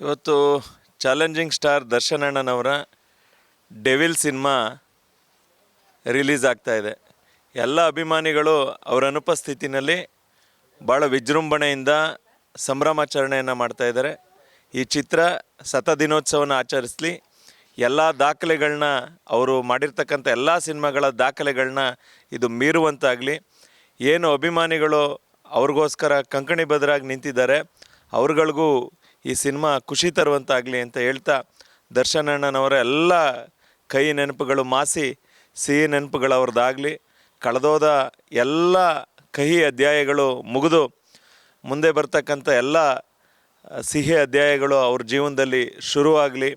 ಇವತ್ತು challenging star Darshan ಅಣ್ಣನವರ devil cinema release ಆಗ್ತಾ ಇದೆ. ಎಲ್ಲ ಅಭಿಮಾನಿಗಳು ಅವರ ಅನುಪಸ್ಥಿತಿನಲ್ಲಿ ಭಾಳ ವಿಜೃಂಭಣೆಯಿಂದ ಸಂಭ್ರಮಾಚರಣೆಯನ್ನು ಮಾಡ್ತಾ ಇದ್ದಾರೆ. ಈ ಚಿತ್ರ ಸತ ದಿನೋತ್ಸವನ ಆಚರಿಸಲಿ. ಎಲ್ಲ ದಾಖಲೆಗಳನ್ನ ಅವರು ಮಾಡಿರ್ತಕ್ಕಂಥ ಎಲ್ಲ ಸಿನಿಮಾಗಳ ದಾಖಲೆಗಳನ್ನ ಇದು ಮೀರುವಂತಾಗಲಿ. ಏನು ಅಭಿಮಾನಿಗಳು ಅವ್ರಿಗೋಸ್ಕರ ಕಂಕಣಿ ಬದರಾಗಿ ನಿಂತಿದ್ದಾರೆ. ಅವ್ರುಗಳಿಗೂ ಈ ಸಿನಿಮಾ ಖುಷಿ ತರುವಂತಾಗಲಿ ಅಂತ ಹೇಳ್ತಾ ದರ್ಶನ್ ಅಣ್ಣನವರ ಎಲ್ಲ ಕೈ ನೆನಪುಗಳು ಮಾಸಿ ಸಿಹಿ ನೆನಪುಗಳು ಅವ್ರದ್ದಾಗಲಿ. ಕಳೆದೋದ ಎಲ್ಲ ಕಹಿ ಅಧ್ಯಾಯಗಳು ಮುಗಿದು ಮುಂದೆ ಬರ್ತಕ್ಕಂಥ ಎಲ್ಲ ಸಿಹಿ ಅಧ್ಯಾಯಗಳು ಅವ್ರ ಜೀವನದಲ್ಲಿ ಶುರುವಾಗಲಿ.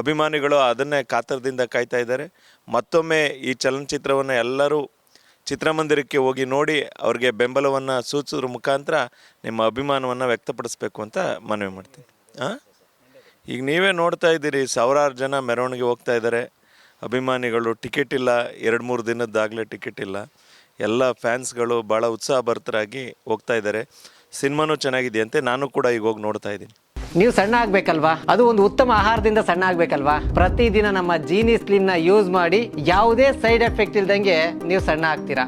ಅಭಿಮಾನಿಗಳು ಅದನ್ನೇ ಕಾತರದಿಂದ ಕಾಯ್ತಾ ಇದ್ದಾರೆ. ಮತ್ತೊಮ್ಮೆ ಈ ಚಲನಚಿತ್ರವನ್ನು ಎಲ್ಲರೂ ಚಿತ್ರಮಂದಿರಕ್ಕೆ ಹೋಗಿ ನೋಡಿ ಅವ್ರಿಗೆ ಬೆಂಬಲವನ್ನು ಸೂಚಿಸೋದ್ರ ಮುಖಾಂತರ ನಿಮ್ಮ ಅಭಿಮಾನವನ್ನು ವ್ಯಕ್ತಪಡಿಸಬೇಕು ಅಂತ ಮನವಿ ಮಾಡ್ತೀನಿ. ಹಾಂ ಈಗ ನೀವೇ ನೋಡ್ತಾ ಇದ್ದೀರಿ, ಸಾವಿರಾರು ಜನ ಮೆರವಣಿಗೆ ಹೋಗ್ತಾ ಇದ್ದಾರೆ. ಅಭಿಮಾನಿಗಳು ಟಿಕೆಟ್ ಇಲ್ಲ, ಎರಡು ಮೂರು ದಿನದ್ದಾಗಲೇ ಟಿಕೆಟ್ ಇಲ್ಲ. ಎಲ್ಲ ಫ್ಯಾನ್ಸ್ಗಳು ಭಾಳ ಉತ್ಸಾಹಭರಿತರಾಗಿ ಹೋಗ್ತಾ ಇದ್ದಾರೆ. ಸಿನಿಮಾನೂ ಚೆನ್ನಾಗಿದೆಯಂತೆ, ನಾನು ಕೂಡ ಈಗ ಹೋಗಿ ನೋಡ್ತಾ ಇದ್ದೀನಿ. ನೀವು ಸಣ್ಣ ಆಗ್ಬೇಕಲ್ವಾ? ಅದು ಒಂದು ಉತ್ತಮ ಆಹಾರದಿಂದ ಸಣ್ಣ ಆಗ್ಬೇಕಲ್ವಾ? ಪ್ರತಿದಿನ ನಮ್ಮ ಜೀನಿ ಸ್ಲಿಮ್ನ ಯೂಸ್ ಮಾಡಿ ಯಾವುದೇ ಸೈಡ್ ಎಫೆಕ್ಟ್ ಇಲ್ದಂಗೆ ನೀವು ಸಣ್ಣ ಆಗ್ತೀರಾ?